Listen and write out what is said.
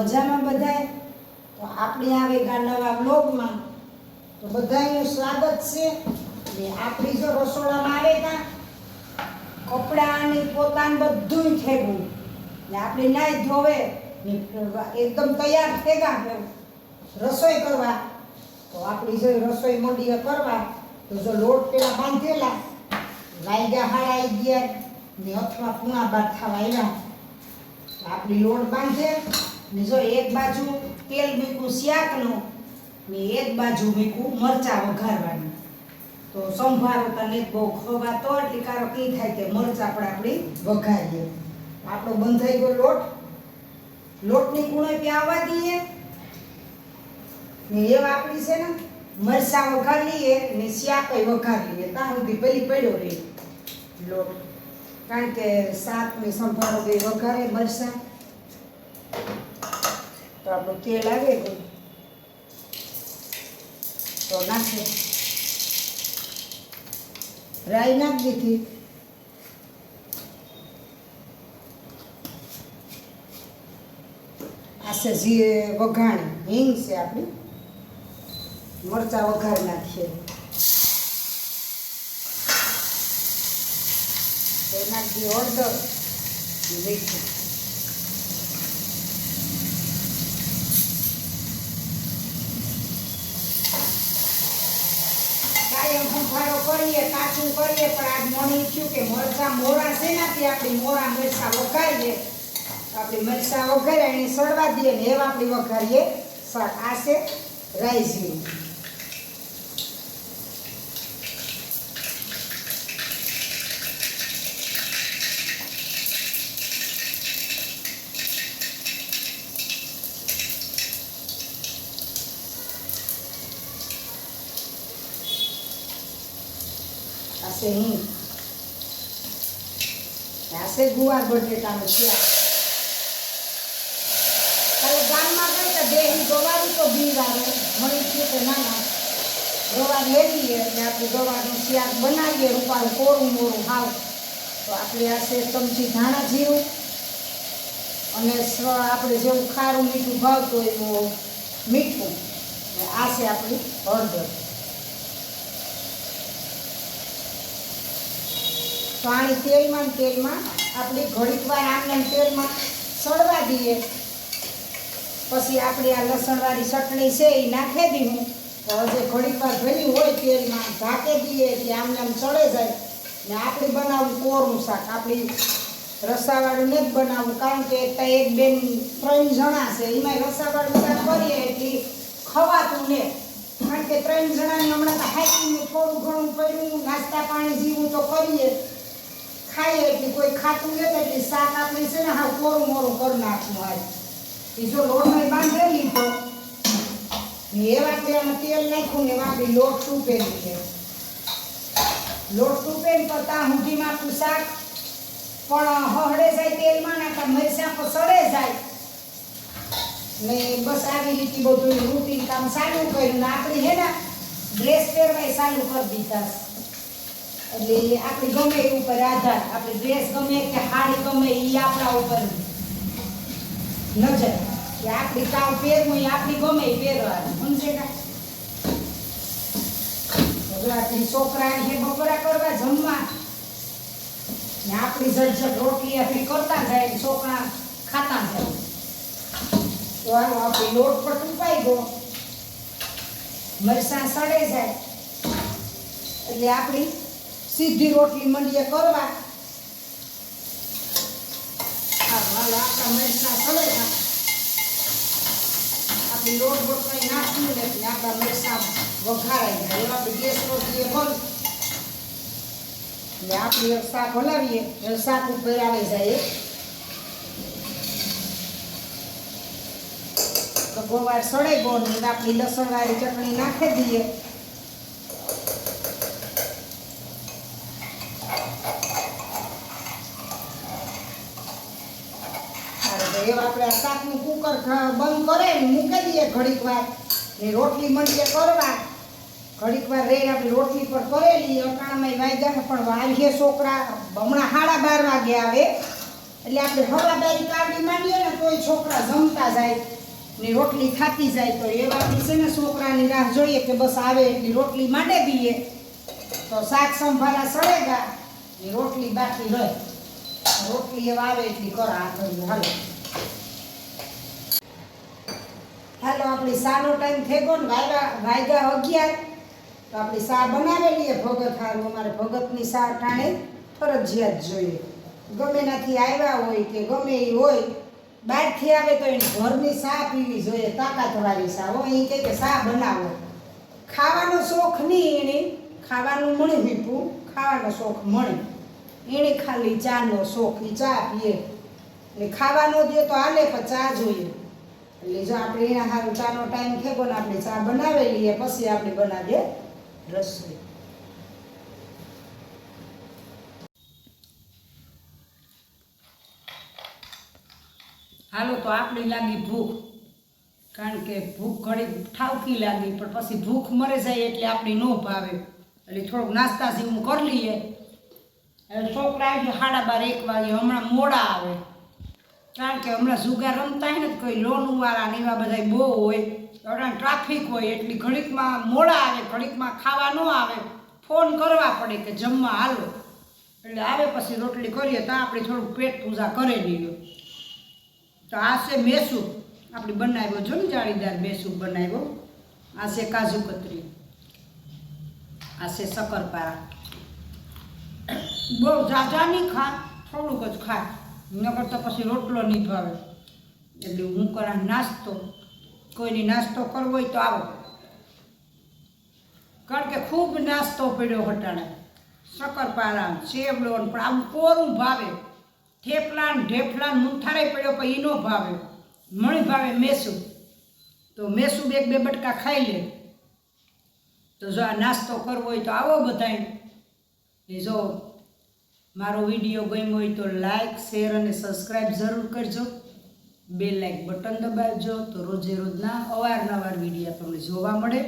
મજામાં બધાય? તો આપણી આવે ગા નવા બ્લોગમાં તો બધાનું સ્વાગત છે. ને આપણી જો રસોડામાં આવે ત્યાં કપડાં ને પોતાનું બધું થેગું ને આપણે નાય ધોવે, ને એકદમ તૈયાર થેગા રસોઈ કરવા. તો આપણી જો રસોઈ મોડી કરવા, તો જો લોટ પેલા બાંધેલા વાગ્યા હાડા ગયા, ને અથવા પૂણા બાર થવા આવ્યા આપણી લોટ બાંધે ને જો એક બાજુ તેલ મીકું શાકનું ને એક બાજુ મીકું મરચાં વઘારવાનું. તો સંભારો તને બહુ ખવાતો એટલે કારો કી થાય કે મરચાં આપણે આપણી વઘારીએ. આપણો બંધાઈ ગયો લોટ. લોટની કુણો આવવા દઈએ. ને એવા આપણી છે ને મરચાં વઘાર લઈએ ને શાકય વઘાર લઈએ ત્યાં સુધી પેલી પડ્યો રહે લોટ. કારણ કે શાક ને સંભારો બે વઘારે મરચાં. તો આપણું તેલ આવે ગયું તો નાખે. રાઈ નાખી દીધી. આ છે જી વઘાણી. હિંગ છે આપણી. મરચાં વઘારી નાખીએ. તો નાખી હળદર. મીઠું સંભારો કરીએ, કાચું કરીએ, પણ આજ મણી થયું કે મરચાં મોરા છે નાથી આપણી મોરા મરચાં વઘારીએ? આપણી મરચાં વઘારીએ એને સડવા દઈએ ને એવા આપણી વઘારીએ. શાક આ છે રાઈ જીરું છે હિંગ છે ગુવાર બટેટાનું શાક કાલે ગામમાં ગઈ તો દેહી ગવારી તો બી આવે. મળી થયું કે ના ના ગવાર લેવીએ એટલે આપણે ગવારનું શાક બનાવીએ, રૂપાળું કોરું મોરું હાવ. તો આપણે આ છે ચમચી ધાણા જીરું અને આપણે જેવું ખારું મીઠું ભાવતું એવું મીઠું. આ છે આપણી હળદર. પાણી તેલમાં તેલમાં આપણે ઘડીક વાર આમને આમ તેલમાં સળવા દઈએ. પછી આપણે આ લસણવાળી ચટણી છે એ નાખી દીધું. તો હજે ઘડીક વાર ભરી હોય તેલમાં, ઢાંકી દઈએ એટલે આમને આમ ચડે જાય. ને આપણે બનાવવું કોરું શાક. આપણી રસાવાળું નથી બનાવવું કારણ કે એક એક બેન ત્રણ જણા છે. એમાં રસાવાળું શાક કરીએ એટલે ખવાતું ને. કારણ કે ત્રણ જણાને હમણાં તો હાઈકીને થોડું ઘણું કર્યું નાસ્તા પાણી જેવું તો કરીએ. ખાઈએ એટલે કોઈ ખાતું નથી એટલે શાક આપણે છે ને હા કોરું મોરું કરી નાખવું હાલ. એ જો લોટમાં બાંધેલી તો. ને એવા કે આમાં તેલ નાખ્યું ને આપણી લોટ તૂપેલી છે. લોટ તૂપે ને તો ત્યાં સુધીમાં આપણું શાક પણ હળે જાય તેલમાં નાખા મરચાં પણ સડે જાય. ને બસ આવી રીતે બધું રૂટીન કામ ચાલુ કર્યું ને આપણે હે ને ડ્રેસ પહેરવાય ચાલુ કરી દીધા એટલે આપણે ગમે એ ઉપર આધાર, આપણે ડ્રેસ ગમે કે હાડી ગમે એ આપણા ઉપર. નજર. કે આપણી કામ પહેરવું, એ આપણી ગમે એ પહેરવાનું. સમજે કા? છોકરા છે બપોરા કરવા જમવા. આપણી ઝટઝટ રોટલી આપણે કરતા જાય છોકરા ખાતા જાય. તો હાલો લોટ પર ટૂંકાઈ ગયો. મરસાં સડે જાય. એટલે આપણી સીધી રોટલી મંડીએ કરવા. આપણા લોટ બોટ નાખ્યું ને આપણા મરચાં વઘારાઈ એવા ગેસ રોટલીએ બંધ ને આપણે એક શાક હલાવીએ ઉપર આવી જાય. ગોવાર સડે ગયો ને આપણી લસણવાળી ચટણી નાખી દઈએ. આપણે શાકનું કુકર બંધ કરે ને મૂકી દઈએ ઘડીક વાર. ને રોટલી મંડીએ કરવા. ઘડીક વાર રહીને આપણે રોટલી પર કરેલી. અટાણામાં વાયદાને પણ વાવીએ છોકરા હમણાં સાડા બાર વાગે આવે. એટલે આપણે હવાદારી કાઢી માંડીએ ને તોય છોકરા જમતા જાય ને રોટલી ખાતી જાય. તો એ વાતની છે ને છોકરાની રાહ જોઈએ કે બસ આવે એટલી રોટલી માંડે દઈએ. તો શાક સંભારા સળેગા ને રોટલી બાકી રહે. રોટલી એવા આવે એટલી કરા હાલો. હાલો આપણી સાનો ટાઈમ થઈ ગયો ને વાયગા વાયગા અગિયાર. તો આપણી સા બનાવેલી ભગત હારું. અમારે ભગતની સા ટાણે ફરજિયાત જોઈએ. ગમે એનાથી આવ્યા હોય કે ગમે એ હોય, બહારથી આવે તો એને ઘરની સા પીવી જોઈએ. તાકાતવાળી સા હોય એ કહે કે સા બનાવો. ખાવાનો શોખ નહીં એને ખાવાનું મળી મીઠું ખાવાનો શોખ મળે. એને ખાલી ચાનો શોખ એ ચા પીએ. એટલે ખાવાનો દે તો આલે પણ ચા જોઈએ. એટલે જો આપણે એના સારું ચાનો ટાઈમ થયો ને આપણે ચા બનાવી લઈએ, પછી આપણે બનાવીએ રસોઈ. હાલો, તો આપણી લાગી ભૂખ. કારણ કે ભૂખ ઘણી ઠાવકી લાગી, પણ પછી ભૂખ મરે જાય એટલે આપણી ન ભાવે. એટલે થોડુંક નાસ્તા જેવું કરી લઈએ. એટલે છોકરા આવી સાડા બાર એક વાગે હમણાં મોડા આવે. કારણ કે હમણાં જુગાર રમતા હોય ને કોઈ લોનવાળા ને એવા બધા બહુ હોય. હમણાં ટ્રાફિક હોય, એટલી ઘડીકમાં મોડા આવે, ઘડીકમાં ખાવા ન આવે. ફોન કરવા પડે કે જમવા હાલો. એટલે આવે પછી રોટલી કરીએ, તો આપણે થોડુંક પેટ પૂજા કરી લઈએ તો આ છે મેસૂપ આપણે બનાવ્યો છો ને જાળીદાર મેસૂપ બનાવ્યો. આ છે કાજુ કતરી. આ છે શક્કરપારા. બહુ ઝાઝા નહીં ખા, થોડુંક જ ખા. નકર તો પછી રોટલો નહીં ભાવે. એટલે હું કરા નાસ્તો, કોઈની નાસ્તો કરવો હોય તો આવો. કારણ કે ખૂબ નાસ્તો પડ્યો હટાણે શક્કરપારા સેવડો પણ આમ કોરું ભાવે. થેપલા ઢેફલા ને મૂંથારે પડ્યો પણ ઈનો ભાવે. મણી ભાવે મેસું તો મેસું એક બે બટકા ખાઈ લે. તો જો આ નાસ્તો કરવો હોય તો આવો બધાય. એ જો મારો વીડિયો ગમ્યો હોય તો લાઇક શેર અને સબસ્ક્રાઈબ જરૂર કરજો. બે લાઇક બટન દબાવજો તો રોજે રોજના અવારનવાર વીડિયો તમને જોવા મળે.